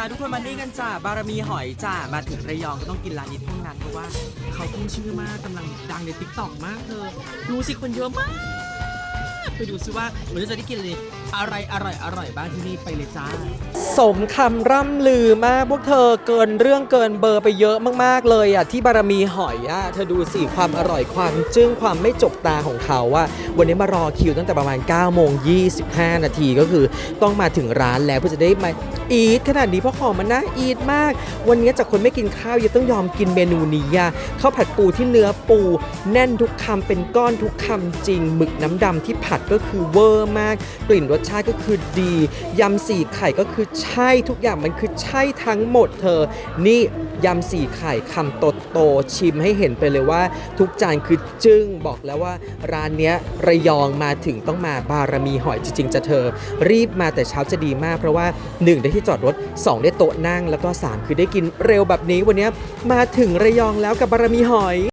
าทุกคนมานี่กันจ้าบารมีหอยจ้ามาถึงระยองก็ต้องกินร้านนี้เท่านั้นเพราะว่า เขาขึ้นชื่อมากกำลังดังในติ๊กต็อกมากเธอดูสิคนเยอะมาก ไปดูซิว่าวันนี้จะได้กินเลยอะไรอร่อยอร่อยบ้างที่นี่ไปเลยจ้า สมคำร่ำลือมากพวกเธอเกินเรื่องเกินเบอร์ไปเยอะมากๆเลยอะที่บารมีหอยอะเธอดูสิความอร่อยความจึ้งความไม่จกตาของเขาว่า วันนี้มารอคิวตั้งแต่ประมาณ9โมง25 นาทีก็คือ ต้องมาถึงร้านแล้วเพื่อจะได้มาอีทขนาดนี้เพราะของมันน่าอีทมาก วันนี้จากคนไม่กินข้าวยังต้องยอมกินเมนูนี้อะข้าวผัดปูที่เนื้อปู แน่นทุกคำเป็นก้อนทุกคำจริงหมึกน้ำดำที่ผัดก็คือเวอร์มาก กลิ่นรสชาติก็คือดียำสี่ไข่ก็คือใช่ทุกอย่างมันคือใช่ทั้งหมดเธอ นี่ยำสี่ไข่คำโตโตชิมให้เห็นไปเลยว่า ทุกจานคือจึ้งบอกแล้วว่า ร้านเนี้ยระยองมาถึงต้องมาบารมีหอยจริงๆจะเธอ รีบมาแต่เช้าจะดีมากเพราะว่า 1 ได้ที่จอดรถ 2 ได้โต๊ะนั่ง แล้วก็ 3 คือได้กินเร็วแบบนี้วันนี้มาถึงระยองแล้วกับบารมีหอย